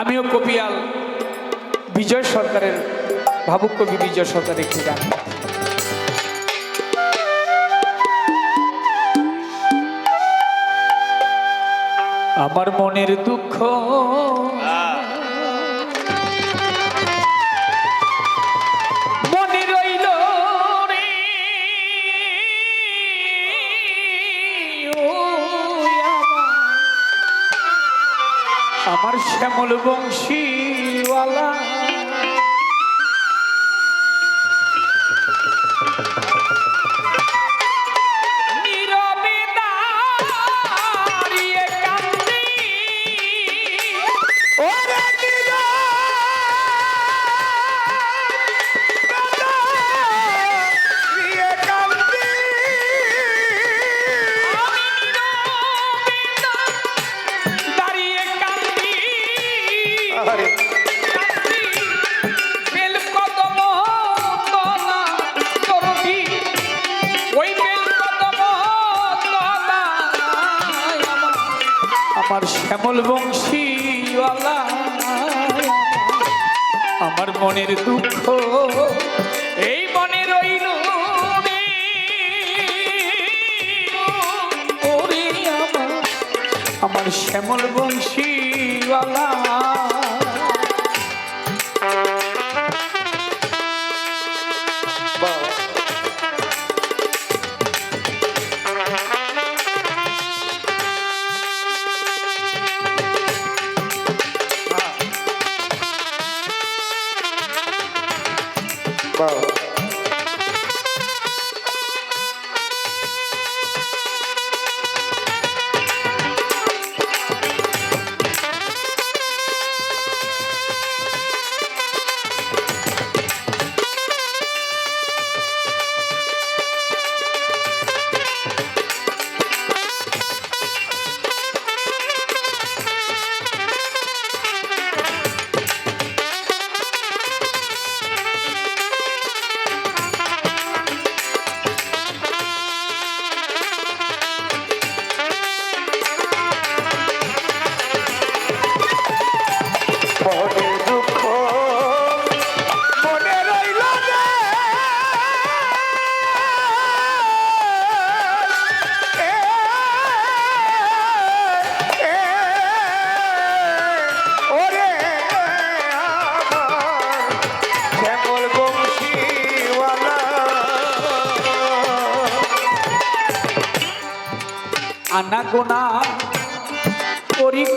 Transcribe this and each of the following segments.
আমিও কপিয়াল বিজয় সরকারের ভাবুক কবি বিজয় সরকারের একটি গান। আমার মনের দুঃখ আমার শ্যামল বংশীওয়ালা। আমার মনের দুঃখ এই মনে রইল আমার শ্যামল বংশীওয়ালা।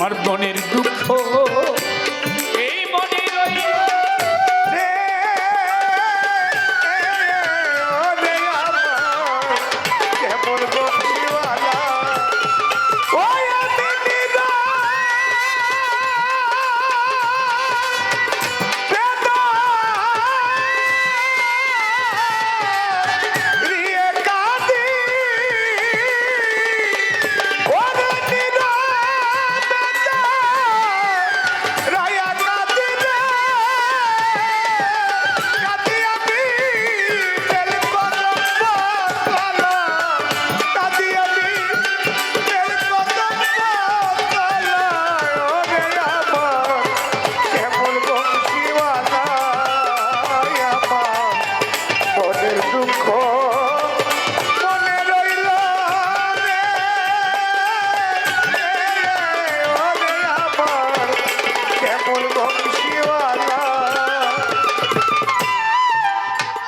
আমার মনের দুঃখ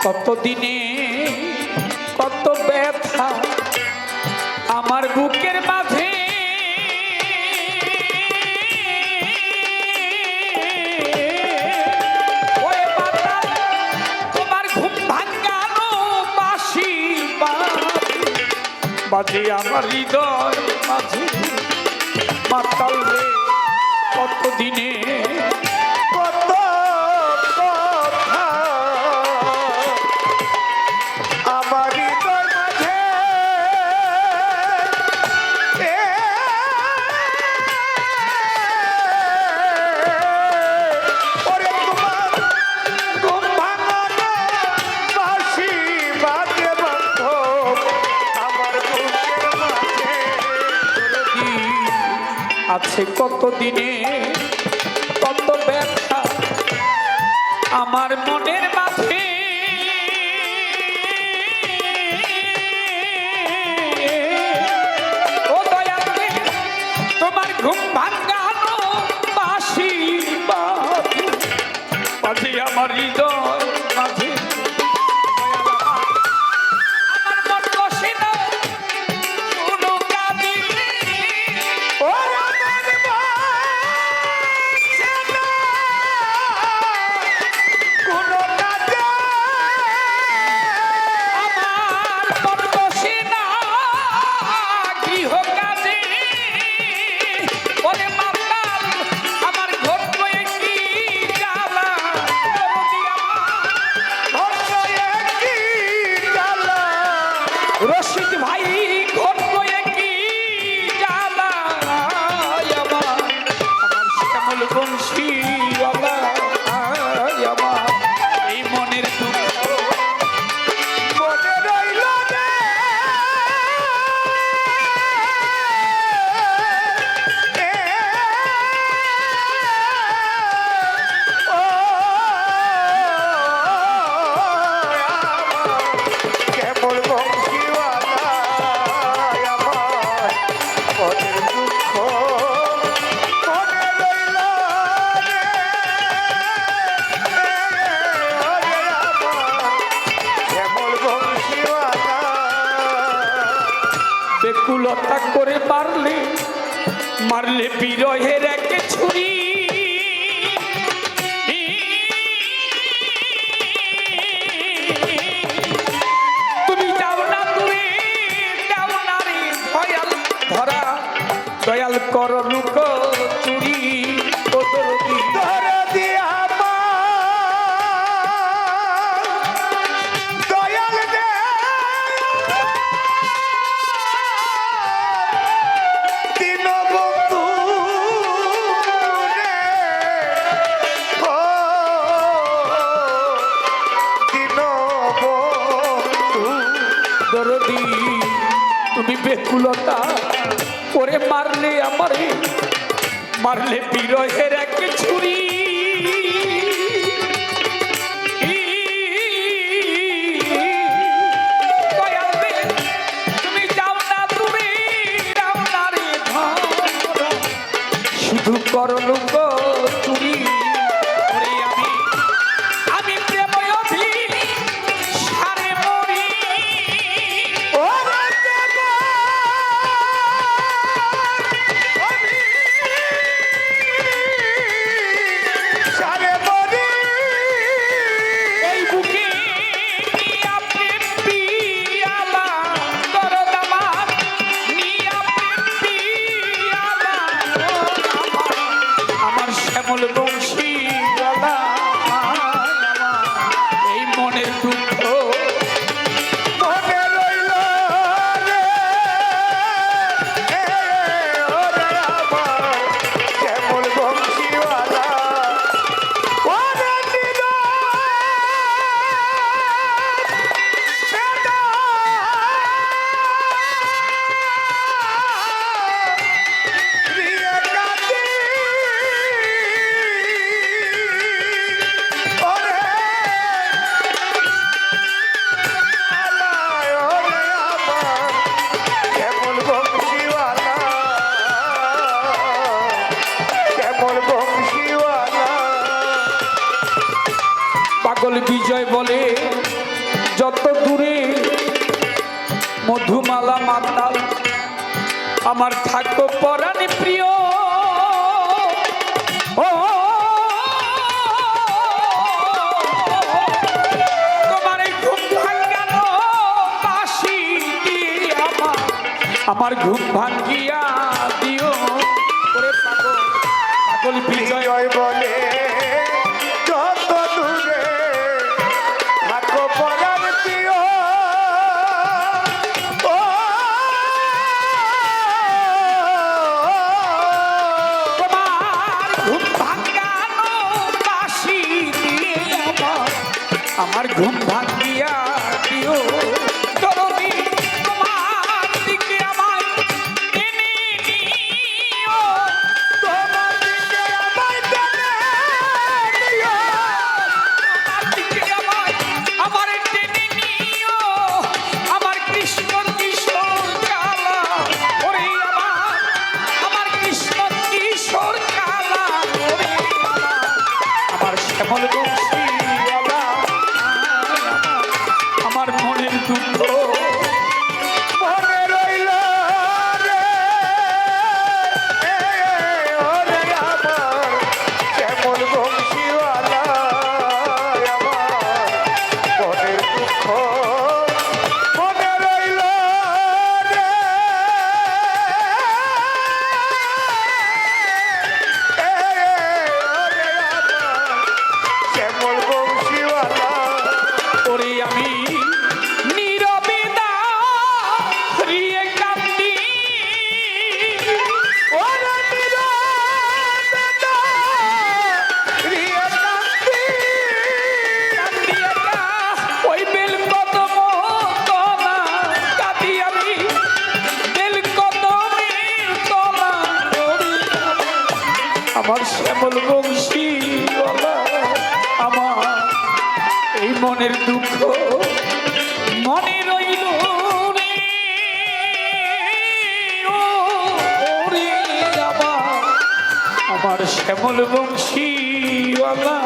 কত দিনে কত ব্যথা আমার বুকের মাঝে। তোমার ঘুম ভাঙ্গানো বাসি বাজে আমার হৃদয় মাঝে। পাতাল কত দিনে আছে কত দিনে কত ব্যথা। আমার মনের মাঝে। ও তোমার ঘুম বাসি আমার হৃদয় মাঝে। কুলতা করে পারলে মারলে বিরহের একে ছুরি। তুমি যাও না তুমি যাও না রে দয়াল দয়াল কর জনতা করে মারলে আমার মারলে বিরহের এক ছুরি। শুধু করলুক আমার থাকো পরাণ প্রিয়। ও তোমার এই ঘুম ভাঙ্গানো আমার ঘুম ভাঙ্গিয়া তোরে আমি। মনের দুঃখ মনে রইল আমার শ্যামল বংশী বাবা